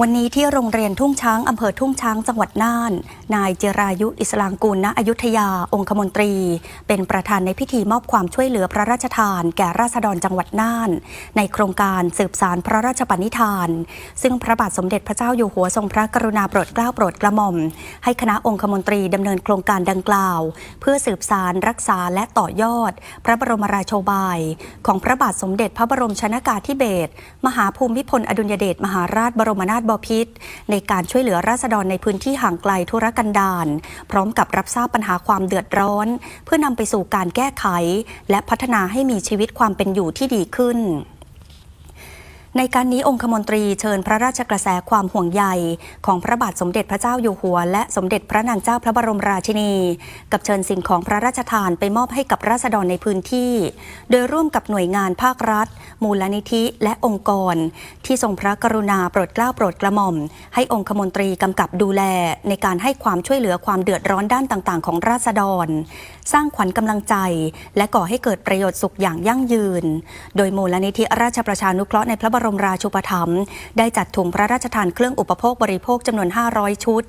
วันนี้ที่โรงเรียนทุ่งช้างอำเภอทุ่งช้างจังหวัดน่าน นายเจรายุอิสลางกูลณอยุธยาองคมนตรี เป็นประธานในพิธีมอบความช่วยเหลือพระราชทาน แก่ราษฎรจังหวัดน่าน ในโครงการสืบสารพระราชปณิธาน ซึ่งพระบาทสมเด็จพระเจ้าอยู่หัวทรงพระกรุณาโปรดเกล้าโปรดกระหม่อม ให้คณะองคมนตรีดำเนินโครงการดังกล่าว เพื่อสืบสารรักษาและต่อยอด พระบรมราโชบาย ของพระบาทสมเด็จพระบรมชนากาธิเบศรมหาภูมิพลอดุลยเดชมหาราชบรมนาถบพิษ ในการช่วยเหลือราษฎรในพื้นที่ห่างไกลธุรกันดารพร้อมกับรับทราบปัญหาความเดือดร้อน เพื่อนำไปสู่การแก้ไข และพัฒนาให้มีชีวิตความเป็นอยู่ที่ดีขึ้น ในการนี้องคมนตรีเชิญพระราชกระแสความห่วงใยของพระบาทสมเด็จพระเจ้าอยู่หัว และสมเด็จพระนางเจ้าพระบรมราชินี กับเชิญสิ่งของพระราชทานไปมอบให้กับราษฎรในพื้นที่ โดยร่วมกับหน่วยงานภาครัฐ มูลนิธิ และองค์กร ที่ทรงพระกรุณาโปรดเกล้าโปรดกระหม่อม ให้องคมนตรีกำกับดูแล ในการให้ความช่วยเหลือความเดือดร้อนด้านต่าง ๆ ของราษฎร สร้างขวัญกำลังใจ และก่อให้เกิดประโยชน์สุขอย่างยั่งยืน โดยมูลนิธิราชประชานุเคราะห์ในพระบรรมราชูปถัมภ์ได้จัดถุงพระราชทานเครื่องอุปโภคบริโภคจำนวน 500 ชุด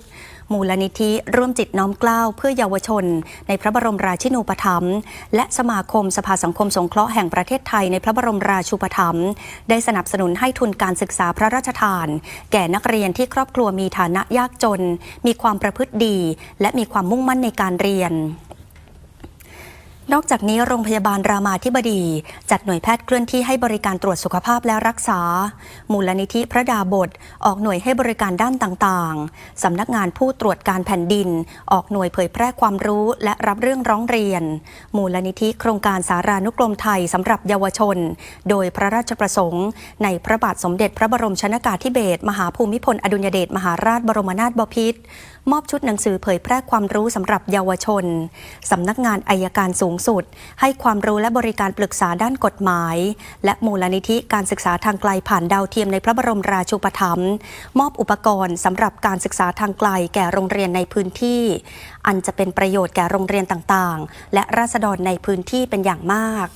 มูลนิธิร่วมจิตน้อมเกล้าเพื่อเยาวชน ในพระบรมราชินูปถัมภ์และสมาคมสภาสังคมสงเคราะห์แห่งประเทศไทยในพระบรมราชูปถัมภ์ได้สนับสนุนให้ทุนการศึกษาพระราชทาน แก่นักเรียนที่ครอบครัวมีฐานะยากจน มีความประพฤติดี และมีความมุ่งมั่นในการเรียน นอกจากนี้โรงพยาบาลรามาธิบดี จัดหน่วยแพทย์เคลื่อนที่ให้บริการตรวจสุขภาพและรักษา มูลนิธิพระดาบท ออกหน่วยให้บริการด้านต่างๆ สำนักงานผู้ตรวจการแผ่นดิน ออกหน่วยเผยแพร่ความรู้และรับเรื่องร้องเรียน มูลนิธิโครงการสารานุกรมไทยสำหรับเยาวชน โดยพระราชประสงค์ ในพระบาทสมเด็จพระบรมชนากาธิเบศรมหาภูมิพลอดุลยเดชมหาราชบรมนาถบพิตรมอบชุดหนังสือเผยแพร่ความรู้สำหรับเยาวชนสำนักงานอายการสูงงสุด ให้ความรู้และบริการปรึกษาด้านกฎหมาย และมูลนิธิการศึกษาทางไกลผ่านดาวเทียมในพระบรมราชูปถัมภ์มอบอุปกรณ์สำหรับการศึกษาทางไกลแก่โรงเรียนในพื้นที่ อันจะเป็นประโยชน์แก่โรงเรียนต่างๆ และราษฎรในพื้นที่เป็นอย่างมาก